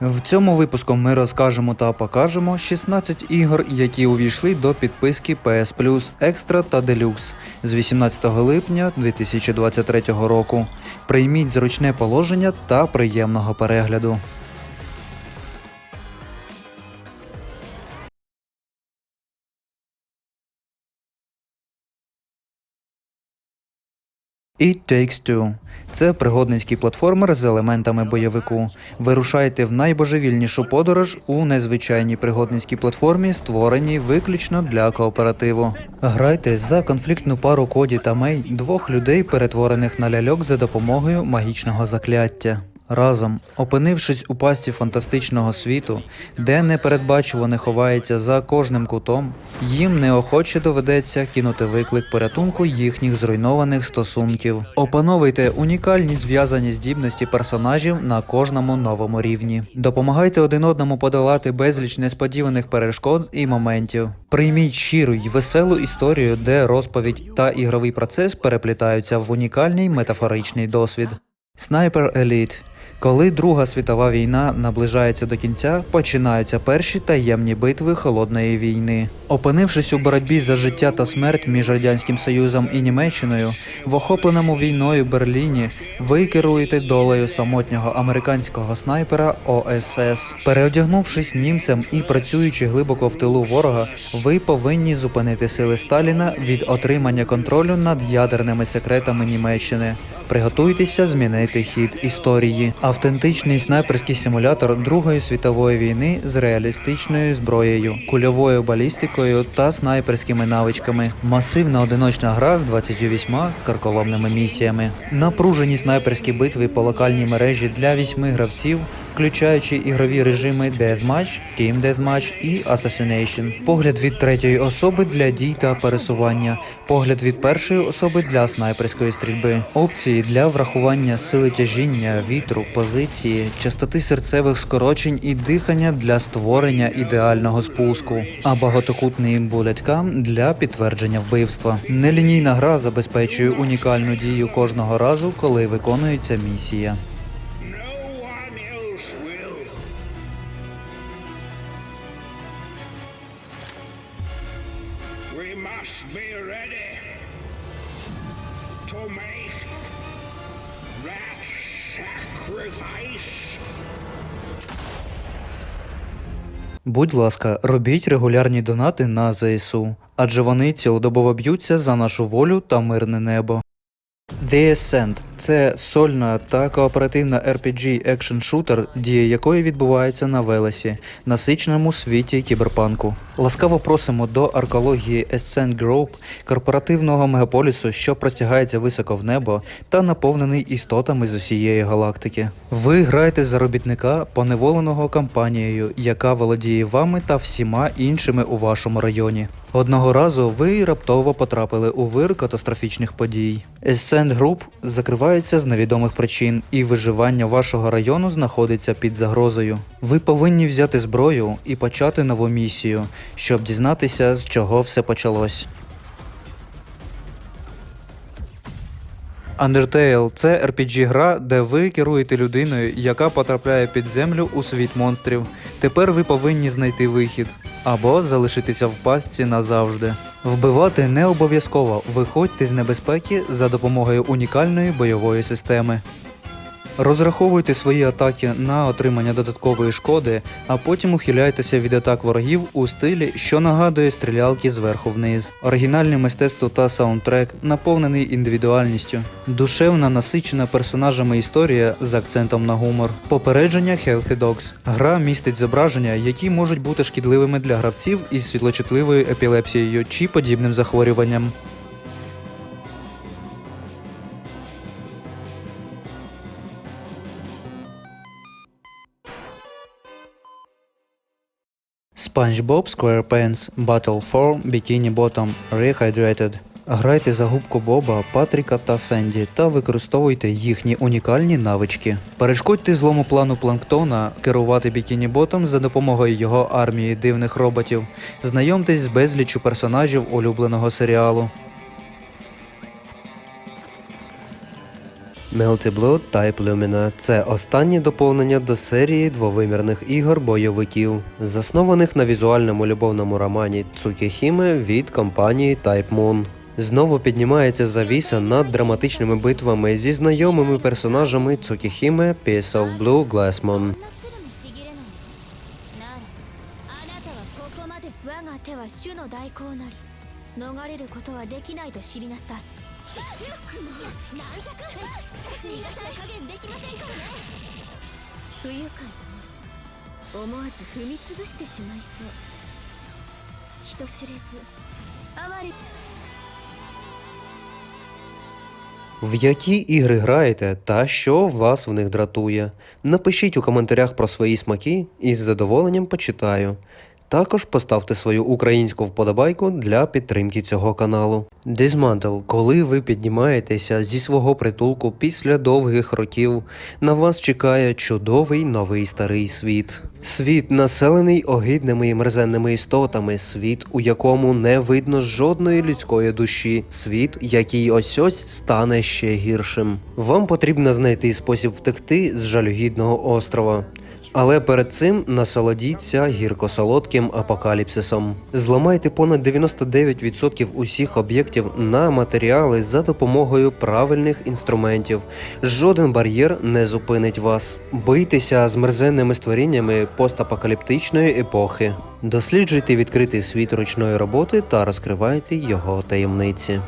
В цьому випуску ми розкажемо та покажемо 16 ігор, які увійшли до підписки PS Plus Extra та Deluxe з 18 липня 2023 року. Прийміть зручне положення та приємного перегляду. It Takes Two – це пригодницький платформер з елементами бойовику. Вирушайте в найбожевільнішу подорож у незвичайній пригодницькій платформі, створеній виключно для кооперативу. Грайте за конфліктну пару Коді та Мей, двох людей, перетворених на ляльок за допомогою магічного закляття. Разом, опинившись у пасті фантастичного світу, де непередбачуване ховається за кожним кутом, їм неохоче доведеться кинути виклик порятунку їхніх зруйнованих стосунків. Опановуйте унікальні зв'язані здібності персонажів на кожному новому рівні. Допомагайте один одному подолати безліч несподіваних перешкод і моментів. Прийміть щиру й веселу історію, де розповідь та ігровий процес переплітаються в унікальний метафоричний досвід. Снайпер Еліт. Коли Друга світова війна наближається до кінця, починаються перші таємні битви холодної війни. Опинившись у боротьбі за життя та смерть між радянським Союзом і Німеччиною, в охопленому війною Берліні, ви керуєте долею самотнього американського снайпера ОСС. Переодягнувшись німцем і працюючи глибоко в тилу ворога, ви повинні зупинити сили Сталіна від отримання контролю над ядерними секретами Німеччини. Приготуйтеся змінити хід історії. Автентичний снайперський симулятор Другої світової війни з реалістичною зброєю, кульовою балістикою та снайперськими навичками. Масивна одиночна гра з 28 карколомними місіями. Напружені снайперські битви по локальній мережі для вісьми гравців. Включаючи ігрові режими Deathmatch, Team Deathmatch і Assassination. Погляд від третьої особи для дій та пересування, погляд від першої особи для снайперської стрільби, опції для врахування сили тяжіння, вітру, позиції, частоти серцевих скорочень і дихання для створення ідеального спуску, а багатокутний булеткам для підтвердження вбивства. Нелінійна гра забезпечує унікальну дію кожного разу, коли виконується місія. Будь ласка, робіть регулярні донати на ЗСУ, адже вони цілодобово б'ються за нашу волю та мирне небо. The Ascent – це сольна та кооперативна RPG екшн шутер, дія якої відбувається на Велесі, насиченому світі кіберпанку. Ласкаво просимо до аркології Ascent Group, корпоративного мегаполісу, що простягається високо в небо та наповнений істотами з усієї галактики. Ви граєте за робітника, поневоленого компанією, яка володіє вами та всіма іншими у вашому районі. Одного разу ви раптово потрапили у вир катастрофічних подій. Ascent Group закривається з невідомих причин, і виживання вашого району знаходиться під загрозою. Ви повинні взяти зброю і почати нову місію, щоб дізнатися, з чого все почалось. Undertale – це RPG-гра, де ви керуєте людиною, яка потрапляє під землю у світ монстрів. Тепер ви повинні знайти вихід або залишитися в пастці назавжди. Вбивати не обов'язково. Виходьте з небезпеки за допомогою унікальної бойової системи. Розраховуйте свої атаки на отримання додаткової шкоди, а потім ухиляйтеся від атак ворогів у стилі, що нагадує стрілялки зверху вниз. Оригінальне мистецтво та саундтрек наповнений індивідуальністю, душевна насичена персонажами історія з акцентом на гумор. Попередження Healthy Dogs. Гра містить зображення, які можуть бути шкідливими для гравців із світлочутливою епілепсією чи подібним захворюванням. SpongeBob SquarePants Battle for Bikini Bottom Rehydrated. Грайте за губку Боба, Патріка та Сенді та використовуйте їхні унікальні навички. Перешкодьте злому плану Планктона керувати Бікіні Ботом за допомогою його армії дивних роботів. Знайомтесь з безліччю персонажів улюбленого серіалу. Melty Blood Type Lumina – це останнє доповнення до серії двовимірних ігор бойовиків, заснованих на візуальному любовному романі Цукіхіме від компанії Type Moon. Знову піднімається завіса над драматичними битвами зі знайомими персонажами Цукіхіме Piece of Blue Glassmon. つるもちぎれないならあなたはここまで我が手は主の代行なり逃れることはできないと知りなさい強くも軟弱私にがさ加減できませんからね不愉快だね思わず踏み潰してしまいそう人知れず哀れ В які ігри граєте та що вас в них дратує? Напишіть у коментарях про свої смаки і з задоволенням почитаю. Також поставте свою українську вподобайку для підтримки цього каналу. Dismantle, коли ви піднімаєтеся зі свого притулку після довгих років, на вас чекає чудовий новий старий світ. Світ, населений огидними і мерзенними істотами, світ, у якому не видно жодної людської душі, світ, який ось ось стане ще гіршим. Вам потрібно знайти спосіб втекти з жалюгідного острова. Але перед цим насолодіться гірко-солодким апокаліпсисом. Зламайте понад 99% усіх об'єктів на матеріали за допомогою правильних інструментів. Жоден бар'єр не зупинить вас. Бийтеся з мерзенними створіннями постапокаліптичної епохи. Досліджуйте відкритий світ ручної роботи та розкривайте його таємниці.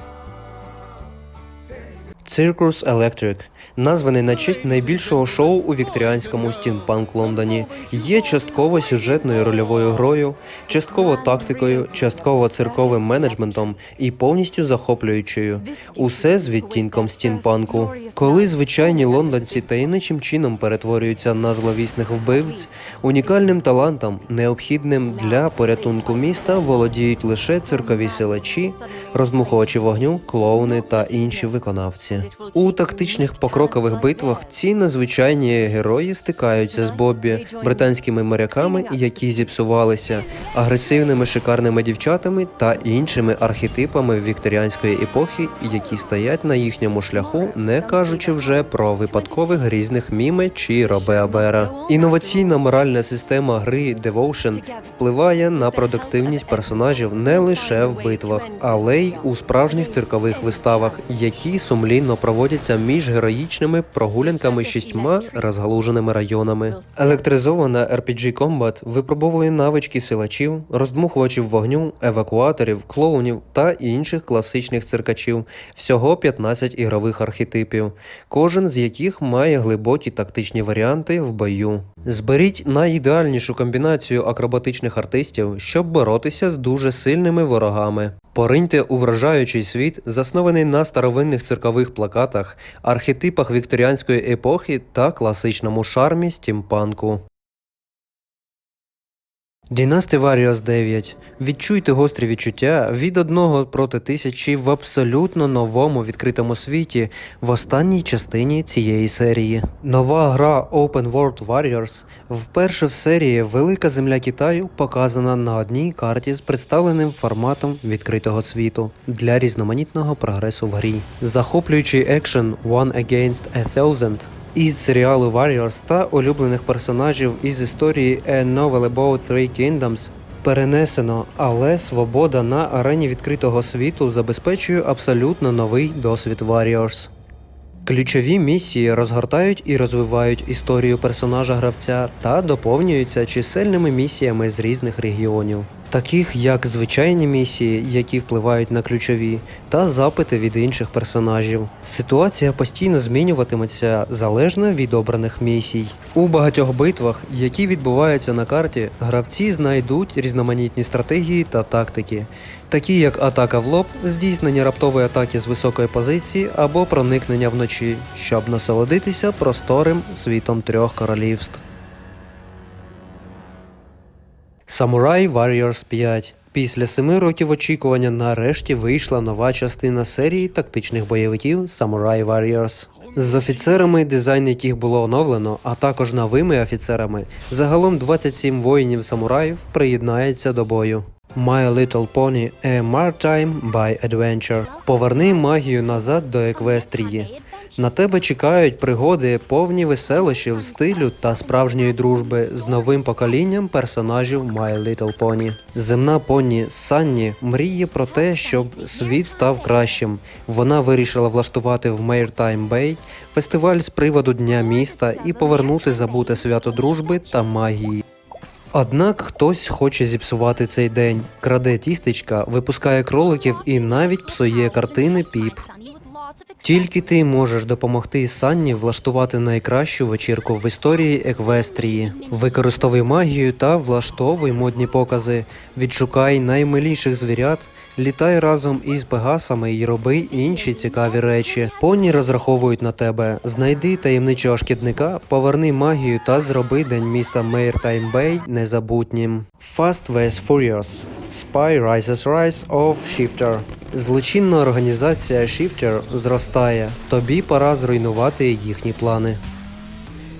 Circus Electric, названий на честь найбільшого шоу у вікторіанському стінпанк Лондоні, є частково сюжетною рольовою грою, частково тактикою, частково цирковим менеджментом і повністю захоплюючою. Усе з відтінком стінпанку. Коли звичайні лондонці таємничим чином перетворюються на зловісних вбивць, унікальним талантом, необхідним для порятунку міста, володіють лише циркові силачі, роздмухувачі вогню, клоуни та інші виконавці. У тактичних покрокових битвах ці надзвичайні герої стикаються з Боббі, британськими моряками, які зіпсувалися, агресивними шикарними дівчатами та іншими архетипами вікторіанської епохи, які стоять на їхньому шляху, не кажучи вже про випадкових грізних міме чи Робеабера. Інноваційна моральна система гри Devotion впливає на продуктивність персонажів не лише в битвах, але й у справжніх циркових виставах, які сумлінно проводяться між героїчними прогулянками шістьма розгалуженими районами. Електризована RPG Combat випробовує навички силачів, роздмухувачів вогню, евакуаторів, клоунів та інших класичних циркачів. Всього 15 ігрових архетипів, кожен з яких має глибокі тактичні варіанти в бою. Зберіть найідеальнішу комбінацію акробатичних артистів, щоб боротися з дуже сильними ворогами. Пориньте у вражаючий світ, заснований на старовинних циркових плакатах, архетипах вікторіанської епохи та класичному шармі стімпанку. Dynasty Warriors 9. Відчуйте гострі відчуття від одного проти тисячі в абсолютно новому відкритому світі в останній частині цієї серії. Нова гра Open World Warriors вперше в серії Велика Земля Китаю показана на одній карті з представленим форматом відкритого світу для різноманітного прогресу в грі. Захоплюючий екшен One Against a Thousand із серіалу Warriors та улюблених персонажів із історії A Novel About Three Kingdoms перенесено, але свобода на арені відкритого світу забезпечує абсолютно новий досвід Warriors. Ключові місії розгортають і розвивають історію персонажа гравця та доповнюються чисельними місіями з різних регіонів, таких як звичайні місії, які впливають на ключові, та запити від інших персонажів. Ситуація постійно змінюватиметься залежно від обраних місій. У багатьох битвах, які відбуваються на карті, гравці знайдуть різноманітні стратегії та тактики, такі як атака в лоб, здійснення раптової атаки з високої позиції або проникнення вночі, щоб насолодитися просторим світом трьох королівств. Samurai Warriors 5 Після семи років очікування нарешті вийшла нова частина серії тактичних бойовиків Samurai Warriors. З офіцерами, дизайн яких було оновлено, а також новими офіцерами, загалом 27 воїнів-самураїв приєднається до бою. My Little Pony A Maritime by Adventure. Поверни магію назад до Еквестрії. На тебе чекають пригоди, повні веселощів, стилю та справжньої дружби з новим поколінням персонажів My Little Pony. Земна поні Санні мріє про те, щоб світ став кращим. Вона вирішила влаштувати в Maritime Bay фестиваль з приводу Дня міста і повернути забуте свято дружби та магії. Однак хтось хоче зіпсувати цей день, краде тістечка, випускає кроликів і навіть псує картини піп. Тільки ти можеш допомогти Санні влаштувати найкращу вечірку в історії Еквестрії. Використовуй магію та влаштовуй модні покази. Відшукай наймиліших звірят. Літай разом із пегасами і роби інші цікаві речі. Поні розраховують на тебе. Знайди таємничого шкідника, поверни магію та зроби день міста Maritime Bay незабутнім. Fast vs Furious Spy Rises Rise of Shifter Злочинна організація Shifter зростає. Тобі пора зруйнувати їхні плани.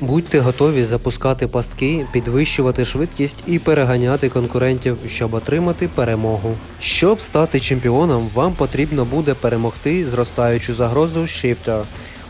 Будьте готові запускати пастки, підвищувати швидкість і переганяти конкурентів, щоб отримати перемогу. Щоб стати чемпіоном, вам потрібно буде перемогти зростаючу загрозу Shifter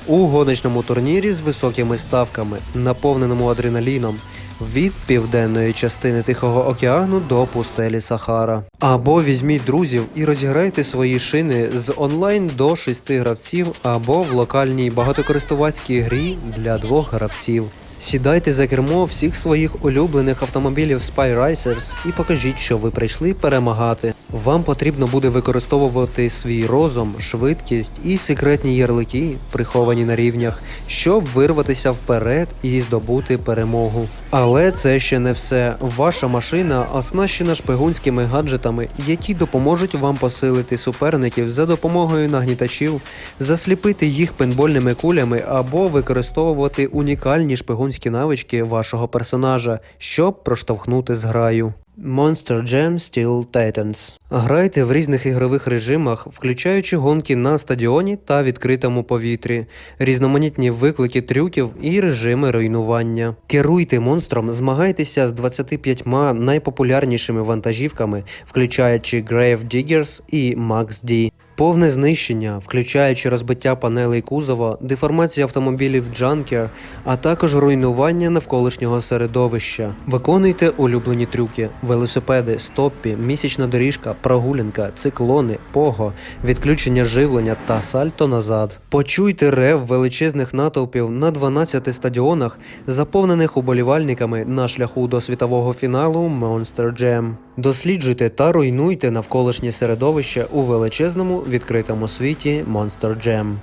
у гоночному турнірі з високими ставками, наповненому адреналіном. Від південної частини Тихого океану до пустелі Сахара. Або візьміть друзів і розіграйте свої шини з онлайн до 6 гравців, або в локальній багатокористувацькій грі для двох гравців. Сідайте за кермо всіх своїх улюблених автомобілів Spy Racers і покажіть, що ви прийшли перемагати. Вам потрібно буде використовувати свій розум, швидкість і секретні ярлики, приховані на рівнях, щоб вирватися вперед і здобути перемогу. Але це ще не все. Ваша машина оснащена шпигунськими гаджетами, які допоможуть вам посилити суперників за допомогою нагнітачів, засліпити їх пейнтбольними кулями або використовувати унікальні шпигунські навички вашого персонажа, щоб проштовхнути зграю. Monster Jam Steel Titans. Грайте в різних ігрових режимах, включаючи гонки на стадіоні та відкритому повітрі, різноманітні виклики трюків і режими руйнування. Керуйте монстром, змагайтеся з 25 найпопулярнішими вантажівками, включаючи Grave Diggers і Max D. Повне знищення, включаючи розбиття панелей кузова, деформацію автомобілів Junker, а також руйнування навколишнього середовища. Виконуйте улюблені трюки: велосипеди, стоппі, місячна доріжка, прогулянка, циклони, пого, відключення живлення та сальто назад. Почуйте рев величезних натовпів на 12 стадіонах, заповнених уболівальниками на шляху до світового фіналу Monster Jam. Досліджуйте та руйнуйте навколишнє середовище у величезному відкритому світі Monster Jam.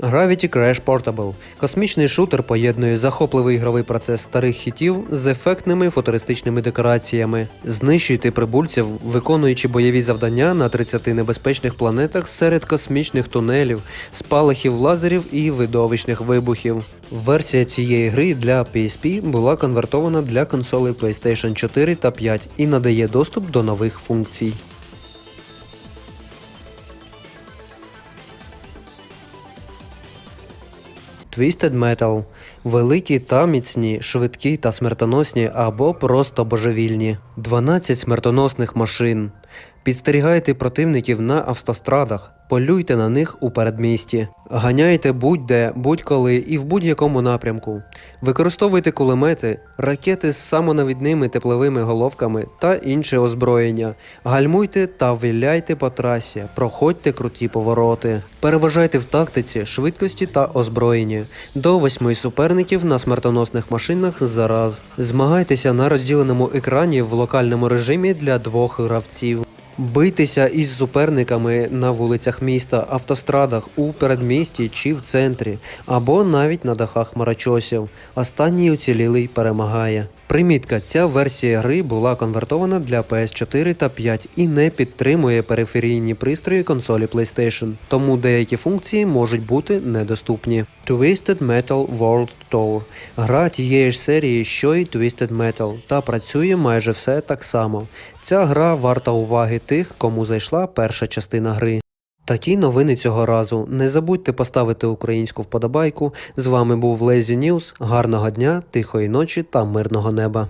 Gravity Crash Portable – космічний шутер поєднує захопливий ігровий процес старих хітів з ефектними футуристичними декораціями. Знищуйте прибульців, виконуючи бойові завдання на 30 небезпечних планетах серед космічних тунелів, спалахів лазерів і видовищних вибухів. Версія цієї гри для PSP була конвертована для консолей PlayStation 4 та 5 і надає доступ до нових функцій. Twisted Metal – великі та міцні, швидкі та смертоносні або просто божевільні. 12 смертоносних машин. Підстерігайте противників на автострадах, полюйте на них у передмісті. Ганяйте будь-де, будь-коли і в будь-якому напрямку. Використовуйте кулемети, ракети з самонавідними тепловими головками та інше озброєння. Гальмуйте та виляйте по трасі, проходьте круті повороти. Переважайте в тактиці, швидкості та озброєнні. До восьми суперників на смертоносних машинах за раз. Змагайтеся на розділеному екрані в локальному режимі для двох гравців. Бийтеся із суперниками на вулицях міста, автострадах, у передмісті чи в центрі, або навіть на дахах хмарочосів. Останній уцілілий перемагає. Примітка: ця версія гри була конвертована для PS4 та 5 і не підтримує периферійні пристрої консолі PlayStation, тому деякі функції можуть бути недоступні. Twisted Metal World Tour – гра тієї ж серії, що й Twisted Metal, та працює майже все так само. Ця гра варта уваги тих, кому зайшла перша частина гри. Такі новини цього разу. Не забудьте поставити українську вподобайку. З вами був Лезі Ньюс. Гарного дня, тихої ночі та мирного неба.